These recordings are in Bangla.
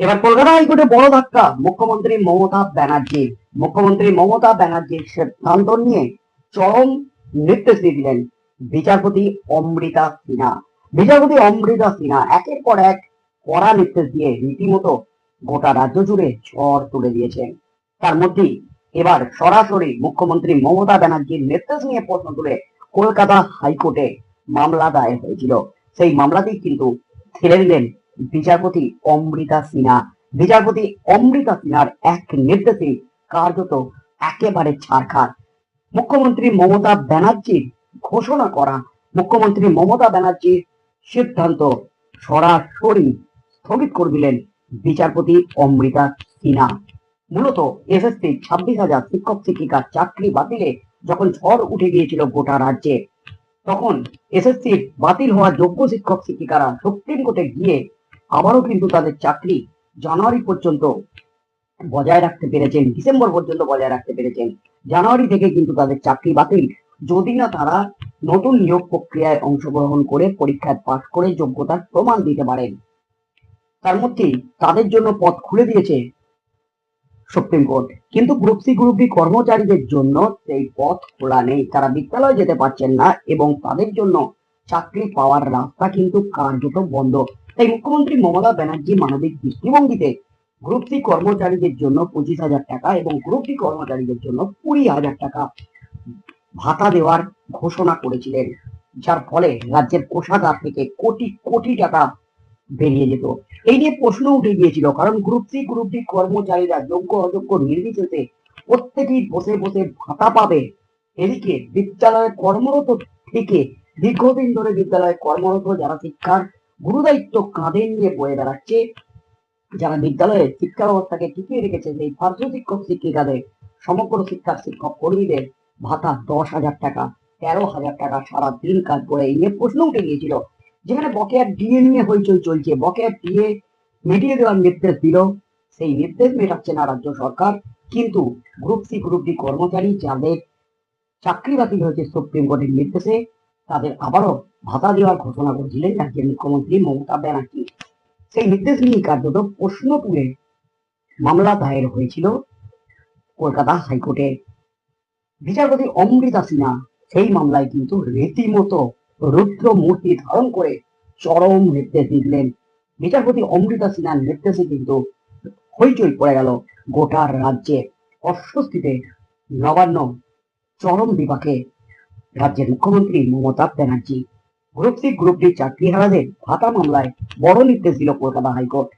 এবার কলকাতা হাইকোর্টে বড় ধাক্কা। মুখ্যমন্ত্রী মমতা ব্যানার্জি। মুখ্যমন্ত্রী মমতা ব্যানার্জির সিদ্ধান্ত নিয়ে চরম নির্দেশ দিয়ে দিলেন বিচারপতি অমৃতা সিনহা। বিচারপতি অমৃতা সিনহা একের পর এক কড়া নির্দেশ দিয়ে রীতিমতো গোটা রাজ্য জুড়ে ঝড় তুলে দিয়েছেন। তার মধ্যেই এবার সরাসরি মুখ্যমন্ত্রী মমতা ব্যানার্জির নির্দেশ নিয়ে প্রশ্ন তুলে কলকাতা হাইকোর্টে মামলা দায়ের হয়েছিল। সেই মামলাতেই কিন্তু ছেড়ে দিলেন বিচারপতি অমৃতা সিনহা। বিচারপতি অমৃতা সিনহার এক নির্দেশে কার্যত একেবারে ছাড়খাড়। মুখ্যমন্ত্রী মমতা ব্যানার্জির ঘোষণা করা মুখ্যমন্ত্রী মমতা ব্যানার্জির সিদ্ধান্ত সরাসরি স্থগিত করে দিলেন বিচারপতি অমৃতা সিনহা। মূলত এসএসসি ছাব্বিশ হাজার শিক্ষক শিক্ষিকার চাকরি বাতিলে যখন ঝড় উঠে গিয়েছিল গোটা রাজ্যে, তখন এসএসসি বাতিল হওয়া যোগ্য শিক্ষক শিক্ষিকারা সুপ্রিম কোর্টে গিয়ে আবারও কিন্তু তাদের চাকরি জানুয়ারি পর্যন্ত বজায় রাখতে পেরেছেন, ডিসেম্বর পর্যন্ত বজায় রাখতে পেরেছেন। জানুয়ারি থেকে কিন্তু তাদের চাকরি বাতিল। যদি না তারা নতুন নিয়োগ প্রক্রিয়ায় অংশগ্রহণ করে, পরীক্ষায় পাশ করে যোগ্যতার প্রমাণ দিতে পারেন। তার মধ্যে তাদের জন্য পথ খুলে দিয়েছে সুপ্রিম কোর্ট। কিন্তু গ্রুপ সি, গ্রুপ বি কর্মচারীদের জন্য সেই পথ খোলা নেই। তারা বিদ্যালয়ে যেতে পারছেন না এবং তাদের জন্য চাকরি পাওয়ার রাস্তা কিন্তু কার্যত বন্ধ। তাই মুখ্যমন্ত্রী মমতা ব্যানার্জি মানবিক দৃষ্টিভঙ্গিতে গ্রুপ সি কর্মচারীদের জন্য পঁচিশ হাজার টাকা এবং গ্রুপ ডি কর্মচারীদের জন্য কুড়ি হাজার টাকা ভাতা দেওয়ার ঘোষণা করেছিলেন, যার ফলে রাজ্যের কোষাগার থেকে কোটি কোটি টাকা বেরিয়ে যেত। এই নিয়ে প্রশ্ন উঠে গিয়েছিল, কারণ গ্রুপ সি গ্রুপ ডি কর্মচারীরা যোগ্য, অযোগ্য, নির্বিশেষে প্রত্যেকেই বসে বসে ভাতা পাবে। এদিকে বিদ্যালয়ে কর্মরত থেকে দীর্ঘদিন ধরে বিদ্যালয়ে কর্মরত যারা শিক্ষার গুরুদায়িত্ব কাঁধে নিয়ে বয়ে বেড়াচ্ছে। যারা বিদ্যালয়ে শিক্ষা ব্যবস্থাকে টিকিয়ে রেখেছে, সেই পার্শ্ব শিক্ষক শিক্ষিকাদের, সমগ্র শিক্ষার শিক্ষক কর্মীদের ভাতা দশ হাজার টাকা, তেরো হাজার টাকা সারা দিন কাজ করে এই নিয়ে প্রশ্ন উঠে গিয়েছিল। যেখানে বকেয়া ডিএ নিয়ে হইচই চলছে, বকেয়া ডিএ মিটিয়ে দেওয়ার নির্দেশ দিল। সেই নির্দেশ মেটাচ্ছে না রাজ্য সরকার, কিন্তু গ্রুপ সি গ্রুপ ডি কর্মচারী যাদের চাকরি বাতিল হয়েছে সুপ্রিম কোর্টের নির্দেশে তাদের আবারও ভাতা দেওয়ার ঘোষণা করেছিলেন রাজ্যের মুখ্যমন্ত্রী মমতা ব্যানার্জি। সেই নির্দেশ নিয়ে কার্যত প্রশ্ন তুলে মামলা দায়ের হয়েছিল কলকাতা হাইকোর্টে। বিচারপতি অমৃতা সিনহা সেই মামলায় কিন্তু রীতিমতো রুদ্র মূর্তি ধারণ করে চরম নির্দেশ দিলেন। বিচারপতি অমৃতা সিনহার নির্দেশে কিন্তু হইচই পড়ে গেল গোটা রাজ্যে। অস্বস্তিতে নবান্ন চরম বিপাকে রাজ্যের মুখ্যমন্ত্রী Mamata Banerjee group C group D চাকরিহারাদের ভাতা মামলায় বড় নির্দেশ দিল কলকাতা হাইকোর্ট।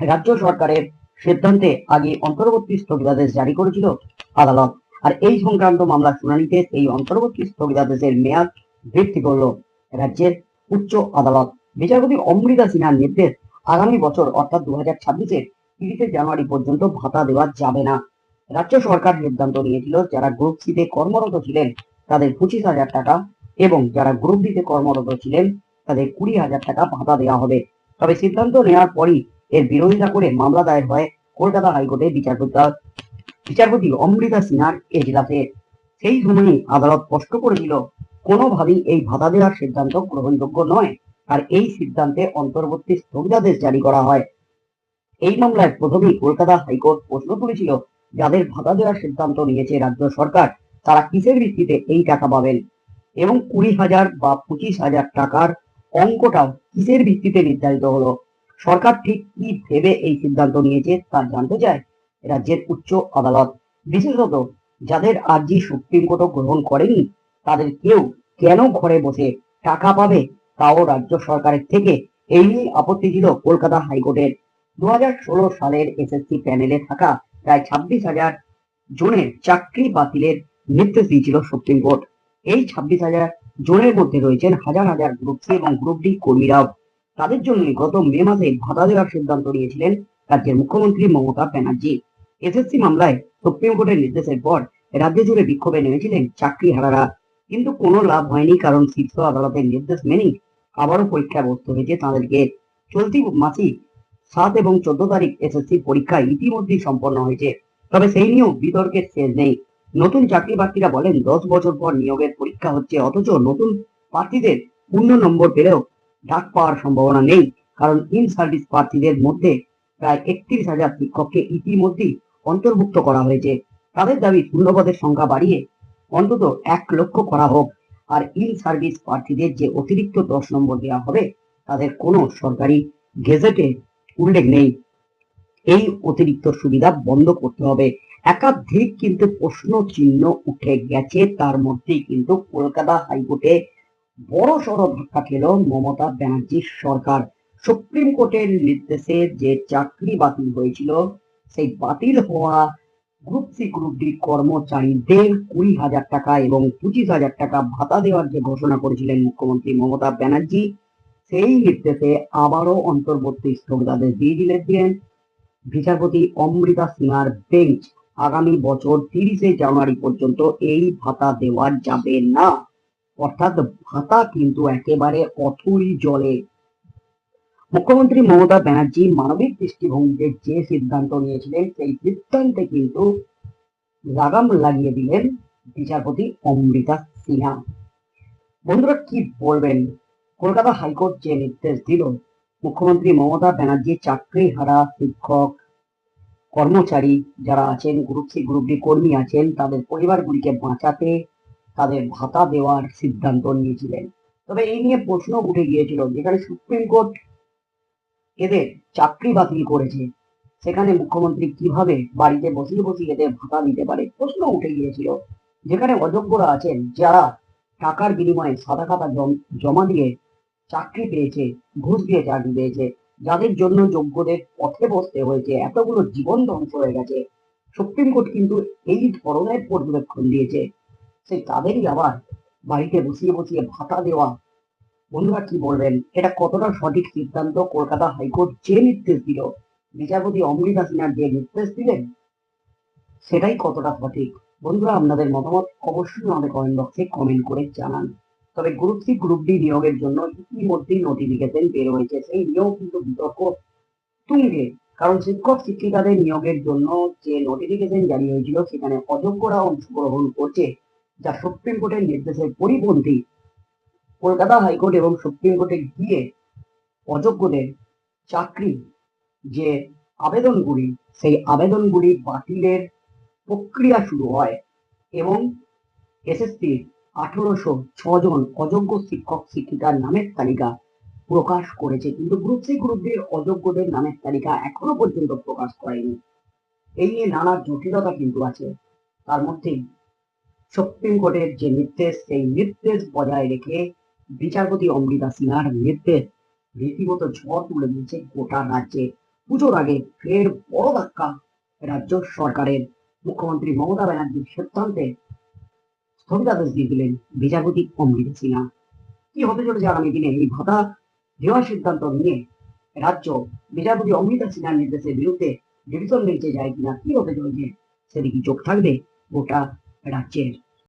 রাজ্য সরকারের সিদ্ধান্তে আগে অন্তর্বর্তী স্থগিতাদেশ জারি করেছিল আদালত। আর এই সংক্রান্ত মামলা শুনানিতে সেই অন্তর্বর্তী স্থগিতাদেশের মেয়াদ বৃদ্ধি করল রাজ্যের উচ্চ আদালত। বিচারপতি অমৃতা সিনহার নির্দেশ আগামী বছর অর্থাৎ দু হাজার ছাব্বিশের তিরিশে জানুয়ারি পর্যন্ত ভাতা দেওয়া যাবে না। রাজ্য সরকার সিদ্ধান্ত নিয়েছিল যারা গ্রুপ সিতে কর্মরত ছিলেন তাদের পঁচিশ হাজার টাকা এবং যারা গ্রুপ ডিতে কর্মরত ছিলেন, তাদের কুড়ি হাজার টাকা ভাতা দেওয়া হবে। তবে সিদ্ধান্ত নেওয়ার পরই এর বিরোধিতা করে মামলা দায়ের হয় কলকাতা হাইকোর্টে বিচারপতি বিচারপতি অমৃতা সিনহার এজলাসে। সেই সময়ই আদালত স্পষ্ট করেছিল, কোনোভাবেই এই ভাতা দেওয়ার সিদ্ধান্ত গ্রহণযোগ্য নয় আর এই সিদ্ধান্তে অন্তর্বর্তী স্থগিতাদেশ জারি করা হয়। এই মামলায় প্রথমেই কলকাতা হাইকোর্ট প্রশ্ন তুলেছিল, যাদের ভাতা দেওয়ার সিদ্ধান্ত নিয়েছে রাজ্য সরকার তারা কিসের ভিত্তিতে এই টাকা পাবেন? এবং কুড়ি হাজার বা পঁচিশ হাজার টাকার অঙ্কটাও কিসের ভিত্তিতে নির্ধারিত হলো? সরকার ঠিক কি ভেবে এই সিদ্ধান্ত নিয়েছে তা জানতে চায় রাজ্যের উচ্চ আদালত। বিশেষত যাদের আর্জি সুপ্রিম কোর্টও গ্রহণ করেনি, তাদের কেউ কেন ঘরে বসে টাকা পাবে? তাও রাজ্য সরকারের থেকে এই নিয়ে আপত্তি ছিল কলকাতা হাইকোর্টের। দু হাজার ষোলো সালের এসএসসি প্যানেলে থাকা প্রায় ছাব্বিশ হাজার জনের চাকরি বাতিলের নির্দেশ দিয়েছিল সুপ্রিম কোর্ট। এই ছাব্বিশ হাজার জনের মধ্যে রয়েছেন হাজার হাজার গ্রুপ সি এবং গ্রুপ ডি কর্মীরাও। তাদের জন্য গত মে মাসে ভাতা দেওয়ার সিদ্ধান্ত নিয়েছিলেন রাজ্যের মুখ্যমন্ত্রী মমতা ব্যানার্জি। এসএসসি মামলায় সুপ্রিম কোর্টের নির্দেশের পর রাজ্য জুড়ে বিক্ষোভে নেমেছিলেন চাকরি হারারা। কিন্তু কোনো লাভ হয়নি কারণ শীর্ষ আদালতের নির্দেশ মেনেই আবারও পরীক্ষা বসতে হয়েছে তাদেরকে। চলতি মাসে সাত এবং চোদ্দ তারিখ এসএসসি পরীক্ষা ইতিমধ্যেই সম্পন্ন হয়েছে। তবে সেই নিয়েও বিতর্কের শেষ নেই। নতুন চাকরি প্রার্থীরা বলেন, দশ বছর পর নিয়োগের পরীক্ষা হচ্ছে, অথচ নতুন প্রার্থীদের পূর্ণ নম্বর পেলেও ডাক পাওয়ার সম্ভাবনা নেই। কারণ ইন সার্ভিস প্রার্থীদের মধ্যে প্রায় একত্রিশ হাজার শিক্ষককে ইতিমধ্যেই অন্তর্ভুক্ত করা হয়েছে। তাদের দাবি শূন্যপদের সংখ্যা বাড়িয়ে অন্তত এক লক্ষ করা হোক। আর ইন সার্ভিস প্রার্থীদের যে অতিরিক্ত দশ নম্বর দেওয়া হবে, তাদের কোনো সরকারি গেজেটে উল্লেখ নেই। এই অতিরিক্ত সুবিধা বন্ধ করতে হবে। একাধিক কিন্তু প্রশ্ন চিহ্ন উঠে গেছে। তার মধ্যে কিন্তু কলকাতা হাইকোর্টে বড় সড় ধাক্কা খেল মমতা ব্যানার্জির সরকার। সুপ্রিম কোর্টের নির্দেশে যে চাকরি বাতিল হয়েছিল, সেই বাতিল হওয়া গ্রুপ সি গ্রুপ ডি কর্মচারীদের কুড়ি হাজার টাকা এবং পঁচিশ হাজার টাকা ভাতা দেওয়ার যে ঘোষণা করেছিলেন মুখ্যমন্ত্রী মমতা ব্যানার্জি, সেই নির্দেশে আবারও অন্তর্বর্তী স্থগিতাদেশ দিয়ে দিলেন। বিচারপতি অমৃতা সিনহার বেঞ্চ আগামী বছর তিরিশে জানুয়ারি পর্যন্ত এই ভাতা দেওয়া যাবে না। অর্থাৎ ভাতা কিন্তু একেবারে অথই জলে। মুখ্যমন্ত্রী মমতা ব্যানার্জি মানবিক দৃষ্টিভঙ্গিতে যে সিদ্ধান্ত নিয়েছিলেন, সেই সিদ্ধান্তে কিন্তু লাগাম লাগিয়ে দিলেন বিচারপতি অমৃতা সিনহা। বন্ধুরা, কি বলবেন? কলকাতা হাইকোর্ট যে নির্দেশ দিল, মুখ্যমন্ত্রী মমতা ব্যানার্জি চাকরি হারা শিক্ষক কর্মচারী যারা আছেন গ্রুপ সি গ্রুপ ডি কর্মী আছেন, তাদের পরিবারগুলিকে বাঁচাতে তাদের ভাতা দেওয়ার সিদ্ধান্ত নিয়েছিলেন। তবে এই নিয়ে প্রশ্ন উঠে গিয়েছিল, যেখানে সুপ্রিম কোর্ট এদের চাকরি বাতিল করেছে, সেখানে মুখ্যমন্ত্রী কীভাবে বাড়িতে বসিয়ে বসিয়ে এদের ভাতা দিতে পারে? প্রশ্ন উঠে গিয়েছিল, যেখানে অযোগ্যরা আছেন, যারা টাকার বিনিময়ে সাদা খাতা জম- দিয়ে চাকরি পেয়েছে, ঘুষ দিয়ে চাকরি পেয়েছে যাদের জন্য যোগ্যদের পথে বসতে হয়েছে, এতগুলো জীবন ধ্বংস হয়ে গেছে। সুপ্রিম কোর্ট কিন্তু এই ধরনের পর্যবেক্ষণ দিয়েছে। সেই তাদেরই আবার বাড়িতে বসিয়ে বসিয়ে ভাতা দেওয়া। বন্ধুরা কি বলবেন? এটা কতটা সঠিক সিদ্ধান্ত? কলকাতা হাইকোর্ট যে নির্দেশ দিল, বিচারপতি অমৃতা সিনহার যে নির্দেশ দিলেন, সেটাই কতটা সঠিক? বন্ধুরা, আপনাদের মতামত অবশ্যই আমাদের কমেন্ট বক্সে কমেন্ট করে জানান। তবে গ্রুপ সি গ্রুপ ডি নিয়োগের জন্য ইতিমধ্যেই নোটিফিকেশন বের হয়েছে। সেই নিয়োগ কিন্তু বিতর্ক তুঙ্গে। কারণ শিক্ষক, শিক্ষিকাদের নিয়োগের জন্য যে নোটিফিকেশন জারি হয়েছিল, সেখানে অযোগ্যরা অংশগ্রহণ করছে, যা সুপ্রিম কোর্টের নির্দেশের পরিপন্থী কলকাতা হাইকোর্ট এবং সুপ্রিম কোর্টে গিয়ে অযোগ্যদের চাকরি যে আবেদনগুলি, সেই আবেদনগুলি বাতিলের প্রক্রিয়া শুরু হয় এবং এসএসসি আঠারোশো ছজন অযোগ্য শিক্ষক শিক্ষিকার নামের তালিকা প্রকাশ করেছে। কিন্তু গ্রুপ সি গ্রুপ ডির অযোগ্যদের নামের তালিকা এখনও পর্যন্ত প্রকাশ করেনি। এই নিয়ে নানা জটিলতা কিন্তু আছে। তার মধ্যে সুপ্রিম কোর্টের যে নির্দেশ, সেই নির্দেশ বজায় রেখে বিচারপতি অমৃতা সিনহার নির্দেশ রীতিমতো ঝড় তুলে দিয়েছে গোটা রাজ্যে। পুজোর আগে ফের বড় ধাক্কা। রাজ্য সরকারের মুখ্যমন্ত্রী মমতা ব্যানার্জির সিদ্ধান্তে স্থগিতাদেশ দিয়ে দিলেন বিচারপতি অমৃত সিনহা। কি হতে চলেছে আগামী দিনে? এই ভাতা দেওয়ার সিদ্ধান্ত নিয়ে রাজ্য বিচারপতি অমৃতা সিনহার নির্দেশের বিরুদ্ধে ডিভিশন বেঞ্চে যায় কিনা? কি হতে চলেছে? সেদিকে চোখ থাকবে গোটা রাজ্যের